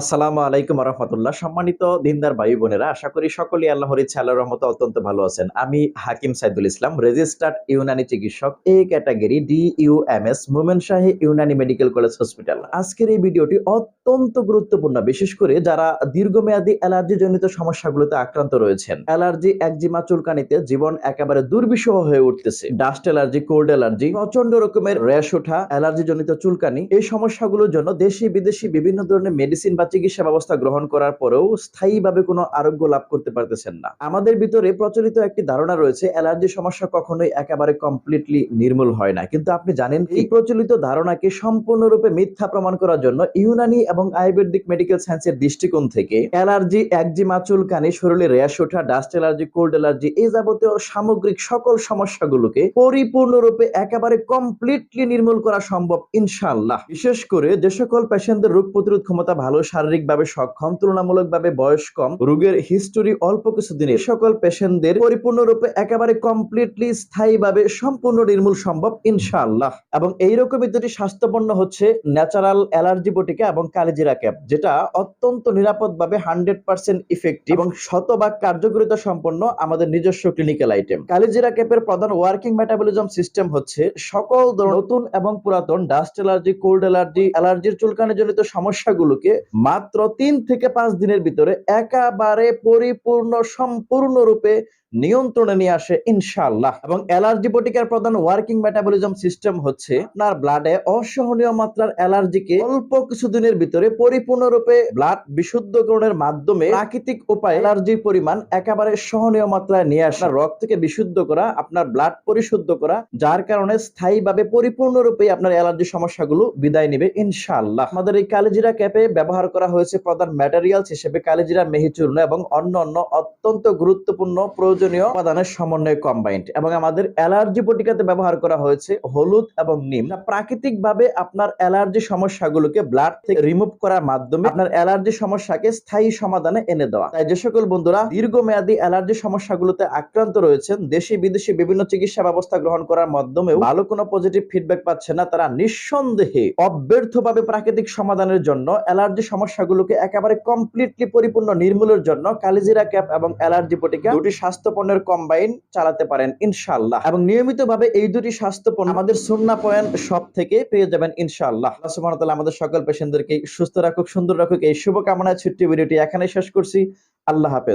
আসসালামু আলাইকুম রহমতুল্লাহ সম্মানিত দিনদার ভাই বোনেরা, আশা করি সকলেই আল্লাহর ইচ্ছা, আল্লাহর রহমত অত্যন্ত ভালো আছেন। আমি হাকিম সাইদুল ইসলাম রেজিস্টার্ড ইউনানি চিকিৎসক, A category D U M S Momen Shahi Unani medical college hospital. আজকের এই ভিডিওটি অত্যন্ত গুরুত্বপূর্ণ, বিশেষ করে যারা দীর্ঘমেয়াদী অ্যালার্জি জনিত সমস্যাগুলোতে আক্রান্ত রয়েছেন। অ্যালার্জি, একজিমা, চুলকানিতে জীবন একেবারে দুর্বিষহ হয়ে উঠতেছে। ডাস্ট অ্যালার্জি, কোল্ড অ্যালার্জি প্রচণ্ড রকমের র্যাশ ওঠা অ্যালার্জি জনিত চুলকানি, এই সমস্যাগুলোর জন্য দেশি, বিদেশি বিভিন্ন ধরনের মেডিসিন বা চিকিৎসা ব্যবস্থা গ্রহণ করার পরেও স্থায়ীভাবে কোনো আরোগ্য লাভ করতে পারতেছেন না। আমাদের ভিতরে প্রচলিত একটি ধারণা রয়েছে, অ্যালার্জি সমস্যা কখনোই একেবারে কমপ্লিটলি নির্মূল হয় না। কিন্তু আপনি জানেন এই প্রচলিত ধারণাকে সম্পূর্ণরূপে মিথ্যা প্রমাণ করার জন্য ইউনানি এবং আয়ুর্বেদিক মেডিকেল সায়েন্সের দৃষ্টিকোণ থেকে অ্যালার্জি একজিমা চুলকানি শরীরে র্যাশ ওঠা ডাস্ট অ্যালার্জি, কোল্ড অ্যালার্জি এই যাবতীয় সামগ্রিক সকল সমস্যাগুলোকে পরিপূর্ণরূপে একেবারে কমপ্লিটলি নির্মূল করা সম্ভব, ইনশাআল্লাহ। বিশেষ করে যে সকল পেশেন্টদের রোগ প্রতিরোধ ক্ষমতা ভালো, শারীরিকভাবে সক্ষম, তুলনামূলকভাবে বয়স কম, রোগের হিস্টোরি অল্প কিছু দিনের সকল পেশেন্টদের পরিপূর্ণরূপে একেবারে কমপ্লিটলি স্থায়ীভাবে সম্পূর্ণ নির্মূল সম্ভব, ইনশাআল্লাহ। এবং এইরকমই দুটি স্বাস্থ্যপন্ন হচ্ছে ন্যাচারাল অ্যালার্জি বটিকা এবং কালিজিরা ক্যাপ, যেটা অত্যন্ত নিরাপদভাবে হান্ড্রেড পার্সেন্ট ইফেক্টিভ এবং শতভাগ কার্যকারিতা সম্পন্ন আমাদের নিজস্ব ক্লিনিক্যাল আইটেম কালিজিরা ক্যাপের প্রধান ওয়ার্কিং মেটাবলিজম সিস্টেম হচ্ছে সকল নতুন এবং পুরাতন ডাস্ট অ্যালার্জি কোল্ড অ্যালার্জি অ্যালার্জির চুলকানি জনিত সমস্যাগুলোকে মাত্র তিন থেকে পাঁচ দিনের ভিতরে একেবারে পরিপূর্ণ, সম্পূর্ণরূপে নিয়ন্ত্রণে নিয়ে আসে ইনশাআল্লাহ। এবং অ্যালার্জি বটিকার প্রধান ওয়ার্কিং মেটাবলিজম সিস্টেম হচ্ছে আপনার ব্লাডে অসহনীয় মাত্রার অ্যালার্জিকে অল্প কিছুদিনের ভিতরে পরিপূর্ণরূপে ব্লাড বিশুদ্ধকরণের মাধ্যমে প্রাকৃতিক উপায়ে অ্যালার্জির পরিমাণ একেবারে সহনীয় মাত্রায় নিয়ে আসা রক্তকে বিশুদ্ধ করা, আপনার ব্লাড পরিশুদ্ধ করা, যার কারণে স্থায়ীভাবে পরিপূর্ণরূপে আপনার অ্যালার্জি সমস্যাগুলো বিদায় নেবে ইনশাআল্লাহ। আমাদের এই কালিজিরা ক্যাপে ব্যবহার করা হয়েছে প্রধান ম্যাটেরিয়ালস হিসেবে কালিজিরা মেহি চূর্ণ এবং অন্য অন্য অত্যন্ত গুরুত্বপূর্ণ প্রয়োজনীয় উপাদানের সমন্বয় কম্বাইন্ড এবং আমাদের অ্যালার্জি বটিকাতে ব্যবহার করা হয়েছে হলুদ এবং নিম। প্রাকৃতিকভাবে আপনার অ্যালার্জি সমস্যাগুলোকে ব্লাড থেকে রিমুভ করার মাধ্যমে আপনার অ্যালার্জি সমস্যাকে স্থায়ী সমাধানে এনে দেওয়া। তাই যে সকল বন্ধুরা, দীর্ঘমেয়াদী অ্যালার্জি সমস্যাগুলোতে আক্রান্ত রয়েছেন, দেশি বিদেশি বিভিন্ন চিকিৎসা ব্যবস্থা গ্রহণ করার মাধ্যমে ভালো কোনো পজিটিভ ফিডব্যাক পাচ্ছে না, তারা নিঃসন্দেহে অব্যর্থভাবে প্রাকৃতিক সমাধানের জন্য অ্যালার্জি সমস্যাগুলোকে একেবারে কমপ্লিটলি পরিপূর্ণ নির্মূলের জন্য কালিজিরা ক্যাপ এবং অ্যালার্জি বটিকা দুটি স্বাস্থ্য পণ্যের কম্বাইন চালাতে পারেন, ইনশাআল্লাহ। এবং নিয়মিতভাবে এই দুটি স্বাস্থ্য পণ্য আমাদের সুন্না পয়েন্ট সব থেকে পেয়ে যাবেন, ইনশাআল্লাহ। আল্লাহ সুবহানাহু ওয়া তাআলা আমাদের সকল পেশেন্টদেরকে সুস্থ রাখুক সুন্দর রাখুক। এই শুভকামনায় ছোট্ট ভিডিওটি এখানে শেষ করছি। আল্লাহ হাফেজ।